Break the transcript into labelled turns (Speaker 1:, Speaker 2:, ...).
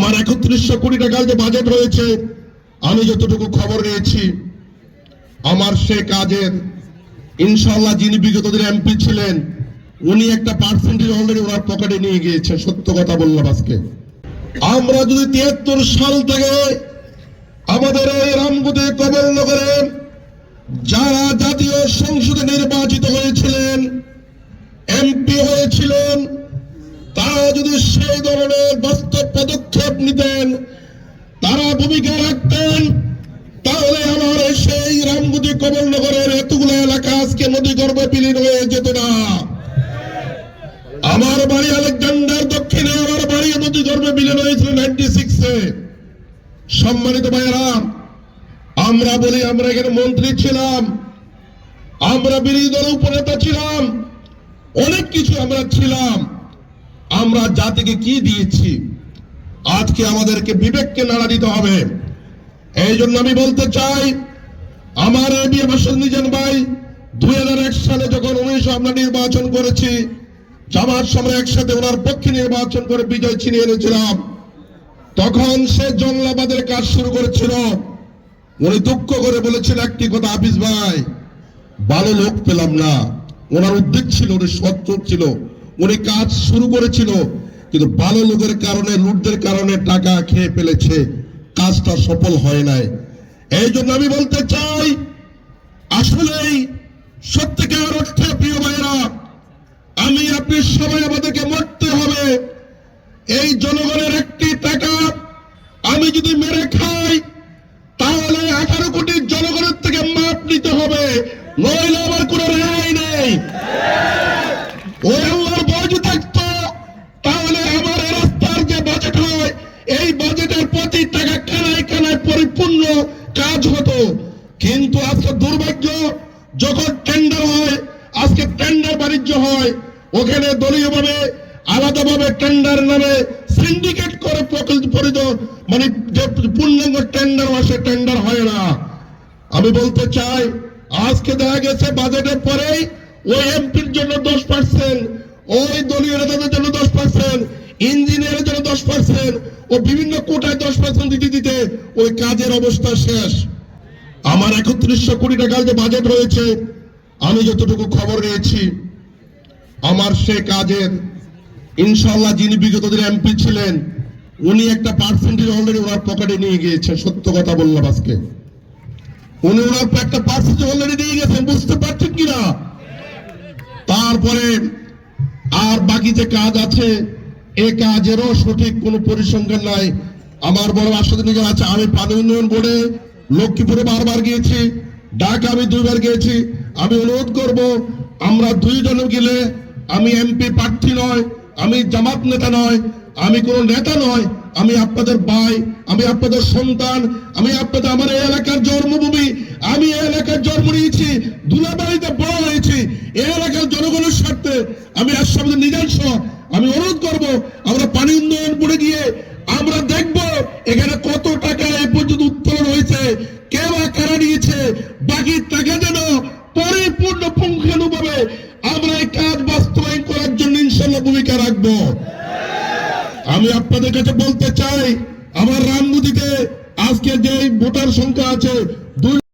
Speaker 1: আমার একত্রিশশো কোটি টাকার যে বাজেট রয়েছে, আমি যতটুকু খবর নিয়েছি, আমার সে কাজের ইনশাল্লাহ যিনি বিগত দিনে এমপি ছিলেন, উনি একটা পার্সেন্টেজ অলরেডি ওনার পকেটে নিয়ে গিয়েছেন। সত্য কথা বললাম আজকে। আমরা যদি তিয়াত্তর সাল থেকে আমাদের এই রামগুদে কমলনগরে যারা জাতীয় সংসদে নির্বাচিত হয়েছিলেন এমপি হয়েছিলেন তারা যদি সেই ধরনের বাস্তব পদক্ষেপ নিতেন, তারা ভূমিকা রাখতেন, তাহলে আমার সেই রামগুদি কমলনগরের এতগুলো এলাকা আজকে নদী গর্ভে বিলীন হয়ে যেত না। আমার বাড়ি আলেকজান্ডার দক্ষিণে, আমার বাড়ি নদী গর্ভে বিলীন হয়েছিল নাইনটি সিক্সে সম্মানিত ভাইয়েরা, আমরা বলি আমরা এখানে মন্ত্রী ছিলাম, আমরা বিরোধী দল উপনেতা ছিলাম, অনেক কিছু আমরা ছিলাম। আমরা জাতিকে কি দিয়েছি? আজকে আমাদেরকে বিবেককে নাড়া দিতে হবে। এই জন্য আমি বলতে চাই, আমার নিজান ভাই দুই হাজার এক সালে যখন উনিশ আমরা নির্বাচন করেছি, জামাত সময় একসাথে ওনার পক্ষে নির্বাচন করে বিজয় ছিনিয়ে এনেছিলাম। তখন সে জংলাবাদের কাজ শুরু করেছিল। উনি দুঃখ করে বলেছিল একটি কথা হাফিজ ভাই, ভালো লোক পেলাম না। ওনার উদ্বেগ ছিল, উনি সচ্চর ছিল। উনি কাজ শুরু করেছিল, কিন্তু ভালো লোকের কারণে, লুটদের কারণে টাকা খেয়ে ফেলেছে। কাজটা সফল হয় নাই। এই জন্য আমি বলতে চাই আসলেই সত্যিকার অর্থে প্রিয় ভাইরা আমি, আপনি সবাই আমাদেরকে মরতে হবে। এই জনগণের একটি টাকা আমি যদি মেরে খাই, তাহলে আঠারো কোটি জনগণের থেকে মাপ নিতে হবে। নইলে আমার কোনো রেহাই নেই। ওই পরিপূর্ণ কাজ হতো। কিন্তু আজকে দুর্ভাগ্য, যখন টেন্ডার হয়, আজকে টেন্ডার বাণিজ্য হয়, ওখানে দলীয়ভাবে, আলাদাভাবে টেন্ডার নামে সিন্ডিকেট করে প্রকল্প মানে যে পূর্ণাঙ্গ টেন্ডার হয়, সে টেন্ডার হয় না। আমি বলতে চাই, আজকে দেখা গেছে বাজেটের পরেই ওই এমপির জন্য দশ পার্সেন্ট ওই দলীয় নেতাদের জন্য দশ পার্সেন্ট ইঞ্জিনিয়ারের জন্য দশ পার্সেন্ট ও বিভিন্ন কোটায় দশ পার্সেন্ট দিতে দিতে ওই কাজের অবস্থা শেষ। আমার একত্রিশশো কোটি টাকার যে বাজেট রয়েছে, আমি যতটুকু খবর নিয়েছি আমার সে কাজের ইনশাল্লাহ যিনি বিগত দিনে এমপি ছিলেন, উনি একটা পার্সেন্টেজ অলরেডি ওনার পকেটে নিয়ে গিয়েছেন। সত্য কথা বললাম আজকে। উনি ওনার একটা পার্সেন্টেজ অলরেডি নিয়ে গেছেন বুঝতে পারছেন কিনা? তারপরে আর বাকি যে কাজ আছে এ কাজেরও সঠিক কোনো পরিসংখ্যান নাই। আমার বড় আশ্বাস নিয়ে আছে, আমি পানি উন্নয়ন বোর্ডে লক্ষ্মীপুরে বারবার গিয়েছি ডাক আমি দুইবার গিয়েছি। আমি অনুরোধ করব, আমরা দুইজনে গেলে আমি এমপি প্রার্থী নয়, আমি জামাত নেতা নয়, আমি কোনো নেতা নয়, আমি আপনাদের ভাই, আমি আপনাদের সন্তান, আমি আপনাদের আমার এই এলাকার জন্মভূমি, আমি এই এলাকার জন্ম নিয়েছি দুলাবাড়িতে বড় হয়েছি। এই এলাকার জনগণের স্বার্থে আমি আসামদের নিজস্ব আমি অনুরোধ করব, আমরা পানি উন্নয়ন করে গিয়ে আমরা দেখব এখানে কত টাকা এই পর্যন্ত উত্তোলন হয়েছে, কে বা কারা নিয়েছে, বাকি টাকা যেন পরিপূর্ণ পুঙ্খানুভাবে আমরা এই কাজ বাস্তবায়ন করার জন্য ইনশাল্লাহ ভূমিকা রাখব। আমি আপনাদের কাছে বলতে চাই, আমার রামমুদিতে আজকে যে ভোটার সংখ্যা আছে, দুই